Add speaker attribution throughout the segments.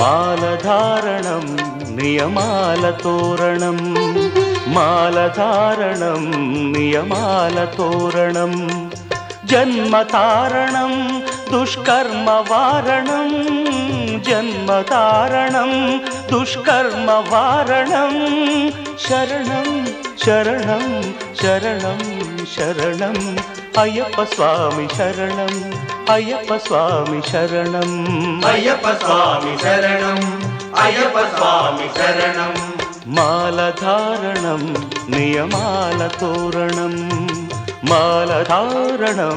Speaker 1: మాలధారణం నియమాల తోరణం మాలధారణం నియమాల తోరణం జన్మతారణం దుష్కర్మ వారణం జన్మతారణం దుష్కర్మ వారణం శరణం శరణం శరణం శరణం అయ్యప్ప స్వామి శరణం అయ్యప్ప స్వామి శరణం
Speaker 2: అయ్యప్ప స్వామి శరణం అయ్యప్ప స్వామి శరణం
Speaker 1: మాలధారణం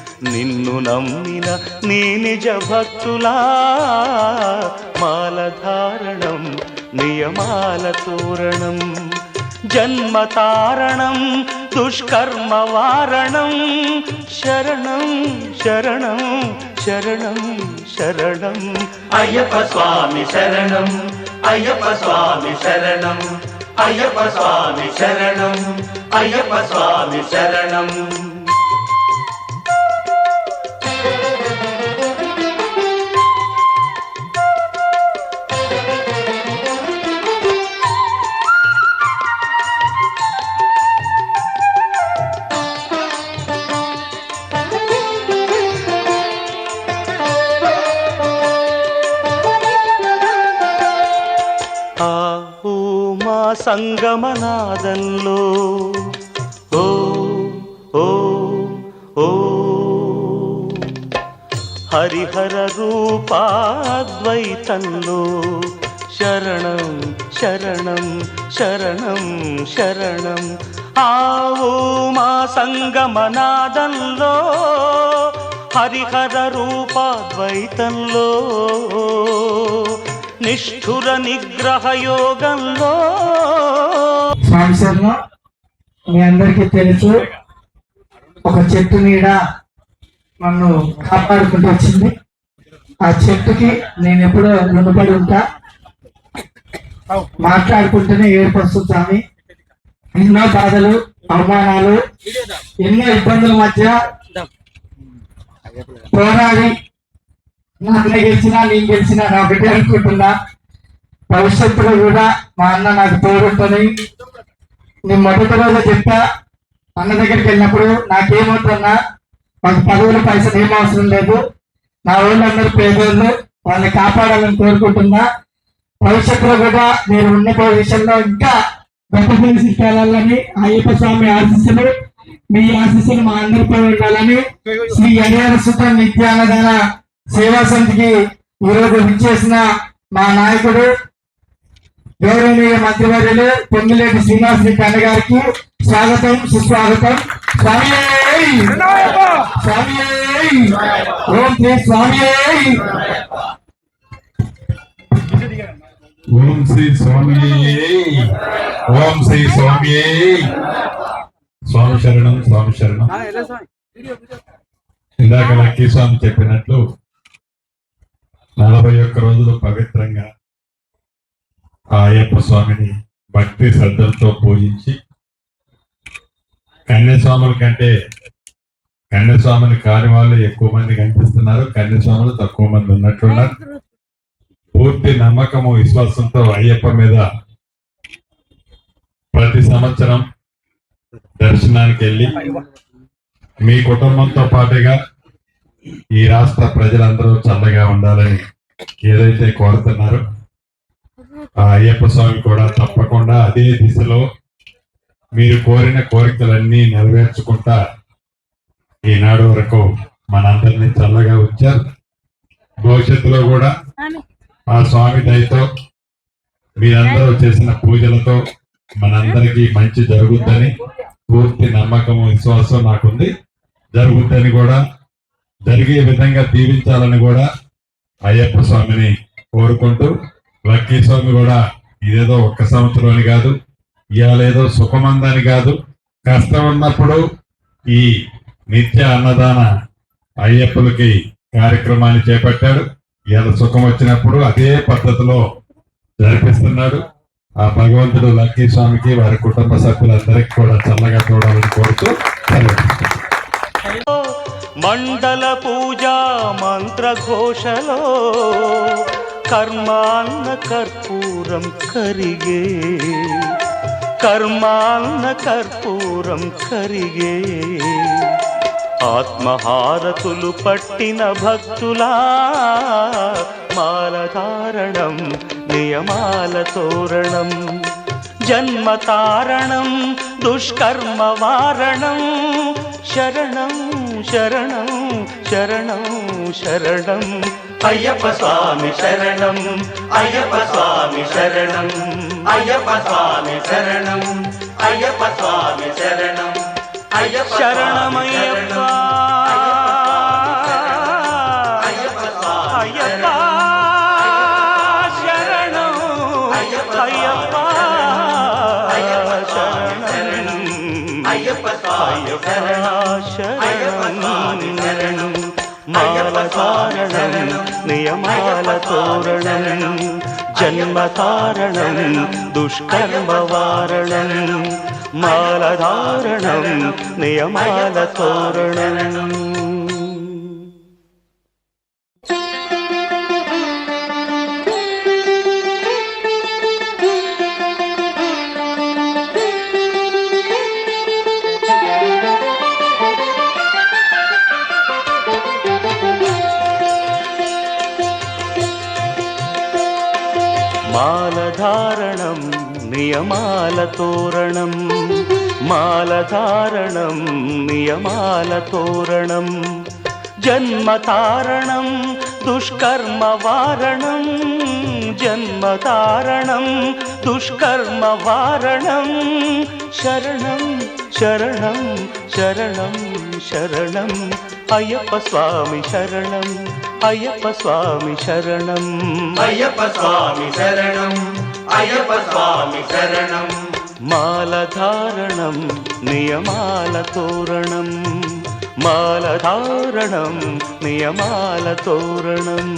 Speaker 1: నిన్ను నమ్మిన నీ నిజ భక్తులా. మాలధారణం నియమాల తోరణం జన్మతారణం దుష్కర్మ వారణం. శరణం శరణం శరణం శరణం.
Speaker 2: అయ్యప్ప స్వామి శరణం అయ్యప్ప స్వామి శరణం అయ్యప్ప స్వామి శరణం అయ్యప్ప స్వామి శరణం.
Speaker 1: సంగమనాదంలో ఓ ఓ ఓ. హరిహర రూపాద్వైతంలో. శరణం శరణం శరణం శరణం. ఆవో మా సంగమనాదంలో హరిహర రూపాద్వైతంలో. నిష్ఠుర నిగ్రహ యోగంలో
Speaker 3: స్వామి మీ అందరికీ తెలుసు ఒక చెట్టు నీడ నన్ను కాపాడుకుంటూ వచ్చింది. ఆ చెట్టుకి నేను ఎప్పుడో రుణపడి ఉంటా. మాట్లాడుకుంటూనే ఏడుపు వస్తుంది ఎన్నో బాధలు అవమానాలు ఎన్నో ఇబ్బందుల మధ్య పోరాడి నా అన్న గెలిచినా నేను గెలిచినా నా బిడ్డ అనుకుంటున్నా. భవిష్యత్తులో కూడా మా అన్న నాకు తోడుంటుంది నేను మొదటి రోజు చెప్తా అన్న దగ్గరికి వెళ్ళినప్పుడు నాకేమవుతున్నా మాకు పదవులు పైసలు ఏం అవసరం లేదు. నా వాళ్ళందరూ పేదోళ్ళు వాళ్ళని కాపాడాలని కోరుకుంటున్నా. భవిష్యత్తులో కూడా నేను ఉన్న పొజిషన్లో ఇంకా గొప్ప పొజిషన్కి వెళ్ళాలని అయ్యప్ప స్వామి ఆశీస్సులు మీ ఆశీస్సులు మా అందరిపై ఉండాలని శ్రీ హరిహర సుత నిత్యానదాన సేవా సమితికి ఈరోజు విచ్చేసిన మా నాయకుడు గౌరవనీయ మంత్రివర్యులు పొంగిలేటి శ్రీనివాస్ రెడ్డి అన్న గారికి స్వాగతం సుస్వాగతం. స్వామి స్వామి ఓం శ్రీ స్వామి
Speaker 4: ఓం శ్రీ స్వామి ఓం శ్రీ స్వామి స్వామి శరణం స్వామి శరణం. ఇందాక లక్కీ స్వామి చెప్పినట్లు నలభై ఒక్క రోజులు పవిత్రంగా ఆ అయ్యప్ప స్వామిని భక్తి శ్రద్ధలతో పూజించి కన్యస్వాముల కంటే కన్యస్వామిని కాని వాళ్ళు ఎక్కువ మంది కనిపిస్తున్నారు. కన్యస్వాములు తక్కువ మంది ఉన్నట్లున్నారు పూర్తి నమ్మకము విశ్వాసంతో అయ్యప్ప మీద ప్రతి సంవత్సరం దర్శనానికి వెళ్ళి మీ కుటుంబంతో పాటుగా ఈ రాష్ట్ర ప్రజలందరూ చల్లగా ఉండాలని ఏదైతే కోరుతున్నారో ఆ అయ్యప్ప స్వామి కూడా తప్పకుండా అదే దిశలో మీరు కోరిన కోరికలన్నీ నెరవేర్చుకుంటా ఈనాడు వరకు మనందరినీ చల్లగా ఉంచారు. భవిష్యత్తులో కూడా ఆ స్వామి దయతో మీరందరూ చేసిన పూజలతో మనందరికీ మంచి జరుగుద్దని పూర్తి నమ్మకం విశ్వాసం నాకుంది. జరుగుద్దని కూడా జరిగే విధంగా దీవించాలని కూడా అయ్యప్ప స్వామిని కోరుకుంటూ లక్కీ స్వామి కూడా ఇదేదో ఒక్క సంవత్సరం అని కాదు ఇవాళేదో సుఖమందని కాదు. కష్టం ఉన్నప్పుడు ఈ నిత్య అన్నదాన అయ్యప్పలకి కార్యక్రమాన్ని చేపట్టాడు ఇవాళ సుఖం వచ్చినప్పుడు అదే పద్ధతిలో జరిపిస్తున్నాడు. ఆ భగవంతుడు లక్కీ స్వామికి వారి కుటుంబ సభ్యులందరికీ కూడా చల్లగా చూడాలని కోరుతూ
Speaker 1: మండల పూజా మంత్రఘోషలో కర్మాన్న కర్పూరం కరిగే. కర్మాన్న కర్పూరం కరిగే. ఆత్మహారతులు పట్టిన భక్తులా మాలధారణం నియమాల తోరణం జన్మతారణం दुष्कर्मवारणं शरणं शरणं शरणं शरणम्
Speaker 2: अय्यपसामि शरणम् अय्यपसामि शरणम् अय्यपसामि शरणम् अय्यपसामि शरणम् अयप्शरणमय्यप् అయ్యప్ప స్వామి శరణం
Speaker 1: శరణం మాలధారణం నియమాల తోరణం జన్మతారణం దుష్కర్మ వారణం మాలధారణం నియమాల తోరణం మాలధారణం నియమాల తోరణం జన్మతారణం దుష్కర్మ వారణం జన్మతారణం దుష్కర్మ వారణం శరణం శరణం శరణం శరణం అయ్యప్ప స్వామి శరణం అయ్యప్ప స్వామి శరణం
Speaker 2: అయ్యప్ప స్వామి శరణం అయ్యప్ప స్వామి శరణం
Speaker 1: మాలధారణం నియమాల తోరణం మాలధారణం నియమాల తోరణం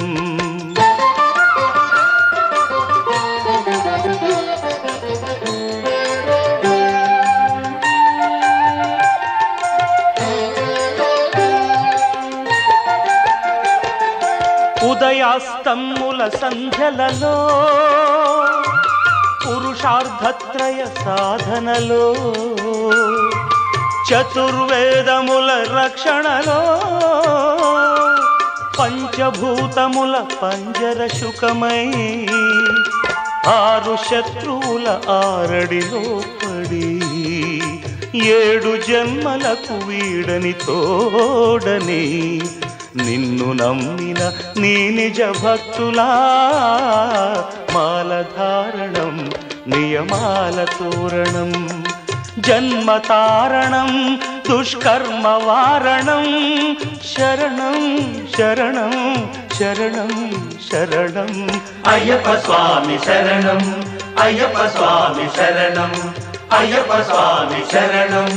Speaker 1: ఉదయాస్తమ్ముల సంధ్యలలో పురుషార్థత్రయ సాధనలో చతుర్వేదముల రక్షణలో పంచభూతముల పంజర శుకమై ఆరు శత్రువుల ఆరడిలో పడి ఏడు జన్మలకు వీడని తోడని నిన్ను నమ్మిన నీ నిజ భక్తులా మాలధారణం నియమాల తోరణం జన్మతారణం దుష్కర్మ వారణం శరణం శరణం శరణం శరణం
Speaker 2: అయ్యప్ప స్వామి శరణం అయ్యప్ప స్వామి శరణం అయ్యప్ప స్వామి శరణం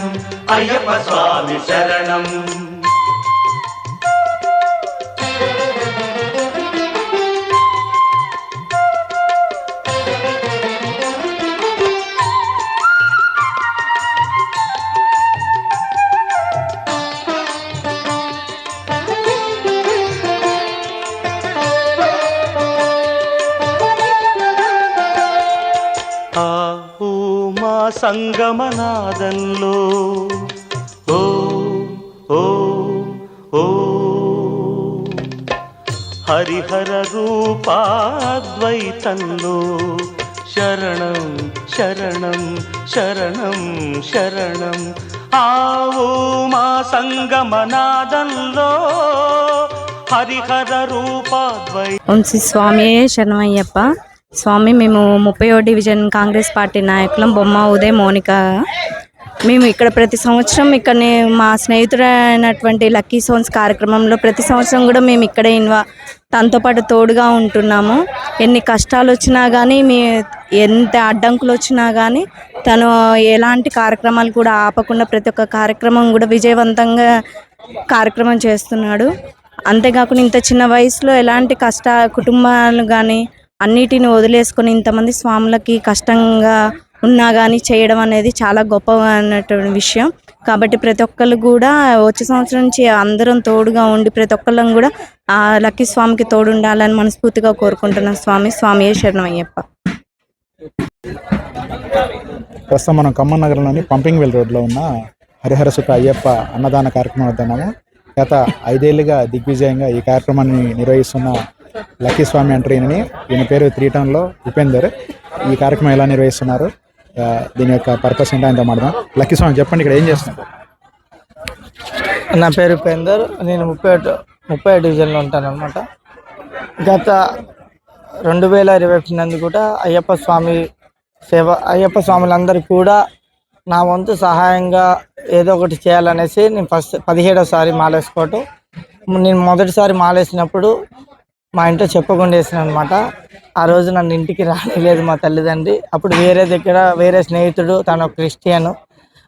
Speaker 2: అయ్యప్ప స్వామి శరణం
Speaker 1: సంగమనాదంలో ఓ ఓ ఓ. హరిహర రూపాద్వైతంలో. శరణం శరణం శరణం శరణం. ఆవో మా సంగమనాదంలో హరిహర రూపాద్వై
Speaker 5: వంశీ శ్రీ స్వామి శరణమయ్యప్ప. స్వామి మేము ముప్పై డివిజన్ కాంగ్రెస్ పార్టీ నాయకులం బొమ్మ ఉదయ్ మోనిక. మేము ఇక్కడ ప్రతి సంవత్సరం ఇక్కడనే మా స్నేహితుడైనటువంటి లక్కీ సోన్స్ కార్యక్రమంలో ప్రతి సంవత్సరం కూడా మేము ఇక్కడే ఇన్వా తనతో పాటు తోడుగా ఉంటున్నాము. ఎన్ని కష్టాలు వచ్చినా కానీ మీ ఎంత అడ్డంకులు వచ్చినా కానీ తను ఎలాంటి కార్యక్రమాలు కూడా ఆపకుండా ప్రతి ఒక్క కార్యక్రమం కూడా విజయవంతంగా కార్యక్రమం చేస్తున్నాడు. అంతేకాకుండా ఇంత చిన్న వయసులో ఎలాంటి కష్ట కుటుంబాలు కానీ అన్నిటిని వదిలేసుకొని ఇంతమంది స్వాములకి కష్టంగా ఉన్నా కానీ చేయడం అనేది చాలా గొప్పగా అన్నటువంటి విషయం. కాబట్టి ప్రతి ఒక్కళ్ళు కూడా వచ్చే సంవత్సరం నుంచి అందరం తోడుగా ఉండి ప్రతి ఒక్కళ్ళం కూడా ఆ లక్కీ స్వామికి తోడు ఉండాలని మనస్ఫూర్తిగా కోరుకుంటున్నాం స్వామి. స్వామి శరణం అయ్యప్ప
Speaker 6: ప్రస్తుతం మనం ఖమ్మం నగరంలోని పంపింగ్ వెల్ రోడ్లో ఉన్న హరిహర సుఖ అయ్యప్ప అన్నదాన కార్యక్రమం వద్దన్నాము గత ఐదేళ్ళుగా దిగ్విజయంగా ఈ కార్యక్రమాన్ని నిర్వహిస్తున్న లక్కీ స్వామి అంటారు ఈయనని. ఈయన పేరు త్రీ టౌన్లో ఉపేందర్. ఈ కార్యక్రమం ఎలా నిర్వహిస్తున్నారు? దీని యొక్క పర్పస్ ఏంటో ఆయనతో మాట్లాడదాం. లక్కీ స్వామి చెప్పండి ఇక్కడ ఏం చేస్తున్నారు?
Speaker 3: నా పేరు ఉపేందర్. నేను ముప్పై ఒకటి ముప్పై డివిజన్లో ఉంటాను అనమాట గత రెండు వేల ఇరవై ఒకటి నందు కూడా అయ్యప్ప స్వామి సేవ అయ్యప్ప స్వాములందరూ కూడా నా వంతు సహాయంగా ఏదో ఒకటి చేయాలనేసి నేను ఫస్ట్ పదిహేడోసారి మాలేసుకోవటం. నేను మొదటిసారి మాలేసినప్పుడు మా ఇంట్లో చెప్పకుండా వేసిన అనమాట ఆ రోజు నన్ను ఇంటికి రానిలేదు మా తల్లిదండ్రి. అప్పుడు వేరే దగ్గర వేరే స్నేహితుడు తను క్రిస్టియన్.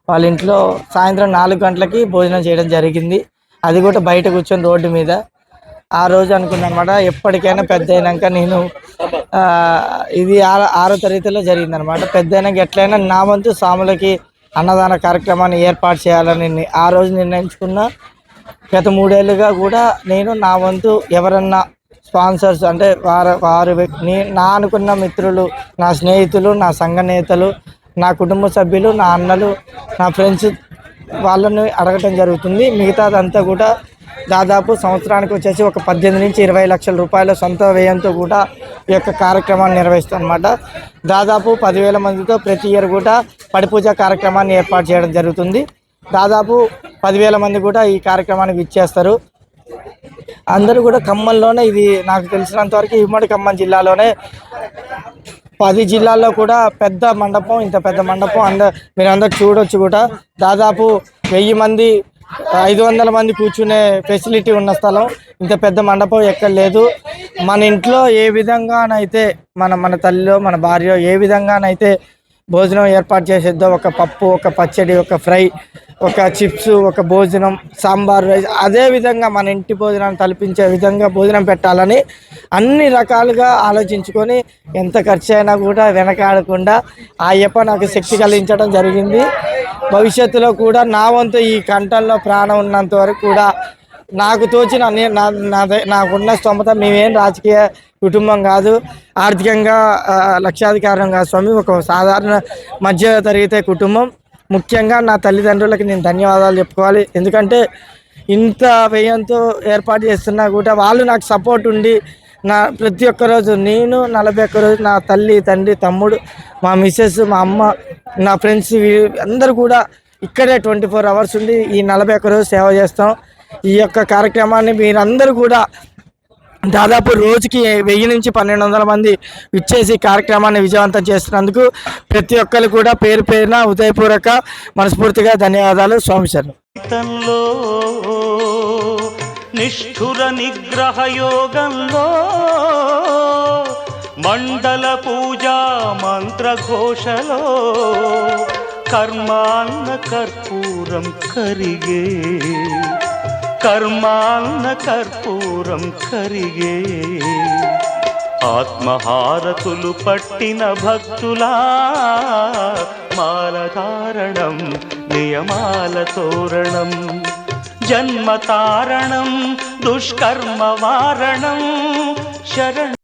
Speaker 3: వాళ్ళ ఇంట్లో సాయంత్రం నాలుగు గంటలకి భోజనం చేయడం జరిగింది. అది కూడా బయట కూర్చొని రోడ్డు మీద. ఆ రోజు అనుకున్నమాట ఎప్పటికైనా పెద్ద అయినాక నేను ఇది ఆరో ఆరో తరగతిలో జరిగిందనమాట. పెద్ద అయినాక ఎట్లయినా నా వంతు స్వాములకి అన్నదాన కార్యక్రమాన్ని ఏర్పాటు చేయాలని ఆ రోజు నిర్ణయించుకున్న గత మూడేళ్ళుగా కూడా నేను నా వంతు ఎవరన్నా స్పాన్సర్స్ అంటే వారు వారు నా అనుకున్న మిత్రులు నా స్నేహితులు నా సంఘ నేతలు నా కుటుంబ సభ్యులు నా అన్నలు నా ఫ్రెండ్స్ వాళ్ళని అడగటం జరుగుతుంది. మిగతాదంతా కూడా దాదాపు సంవత్సరానికి వచ్చేసి ఒక పద్దెనిమిది నుంచి ఇరవై లక్షల రూపాయల సొంత వ్యయంతో కూడా ఈ యొక్క కార్యక్రమాన్ని నిర్వహిస్తాం అనమాట దాదాపు పదివేల మందితో ప్రతి ఇయర్ కూడా పడిపూజ కార్యక్రమాన్ని ఏర్పాటు చేయడం జరుగుతుంది. దాదాపు పదివేల మంది కూడా ఈ కార్యక్రమానికి ఇచ్చేస్తారు అందరూ కూడా ఖమ్మంలోనే ఇది నాకు తెలిసినంత వరకు ఉమ్మడి ఖమ్మం జిల్లాలోనే పది జిల్లాల్లో కూడా పెద్ద మండపం ఇంత పెద్ద మండపం అంద మీరు అందరు చూడొచ్చు కూడా. దాదాపు వెయ్యి మంది ఐదు వందల మంది కూర్చునే ఫెసిలిటీ ఉన్న స్థలం. ఇంత పెద్ద మండపం ఎక్కడ లేదు. మన ఇంట్లో ఏ విధంగానైతే మన మన తల్లిలో మన భార్య ఏ విధంగానైతే భోజనం ఏర్పాటు చేసేద్దో ఒక పప్పు ఒక పచ్చడి ఒక ఫ్రై ఒక చిప్స్ ఒక భోజనం సాంబార్ రైస్ అదే విధంగా మన ఇంటి భోజనాన్ని తలపించే విధంగా భోజనం పెట్టాలని అన్ని రకాలుగా ఆలోచించుకొని ఎంత ఖర్చు అయినా కూడా వెనకాడకుండా ఆ యప నాకు శక్తి కలిగించడం జరిగింది. భవిష్యత్తులో కూడా నా వంతు ఈ కంటల్లో ప్రాణం ఉన్నంత వరకు కూడా నాకు తోచిన నా నాదే- నాకున్న స్తోమత మేమేం రాజకీయ కుటుంబం కాదు. ఆర్థికంగా ఆ, లక్షాధికారం కాదు స్వామి ఒక సాధారణ మధ్య తరిగితే కుటుంబం. ముఖ్యంగా నా తల్లిదండ్రులకి నేను ధన్యవాదాలు చెప్పుకోవాలి. ఎందుకంటే ఇంత వ్యయంతో ఏర్పాటు చేస్తున్నా కూడా వాళ్ళు నాకు సపోర్ట్ ఉండి నా ప్రతి ఒక్క రోజు నేను నలభై ఒక్క రోజు నా తల్లి తండ్రి తమ్ముడు మా మిస్సెస్ మా అమ్మ నా ఫ్రెండ్స్ అందరూ కూడా ఇక్కడే ట్వంటీ ఫోర్ అవర్స్ ఉండి ఈ నలభై ఒక్క రోజు సేవ చేస్తాం. ఈ యొక్క కార్యక్రమాన్ని మీరందరూ కూడా దాదాపు రోజుకి వెయ్యి నుంచి పన్నెండు వందల మంది ఇచ్చేసి కార్యక్రమాన్ని విజయవంతం చేస్తున్నందుకు ప్రతి ఒక్కరు కూడా పేరు పేరున ఉదయపూర్వక మనస్ఫూర్తిగా ధన్యవాదాలు స్వామి
Speaker 1: సార్ నిష్ఠుర నిగ్రహ యోగంలో మండల పూజా మంత్రఘోషలో కర్మాన్న కర్పూరం కరిగే కర్మాన్న కర్పూరం కరిగే ఆత్మహారతులు పట్టిన భక్తులా మాలధారణం నియమాల తోరణం జన్మతారణం దుష్కర్మ వారణం శరణ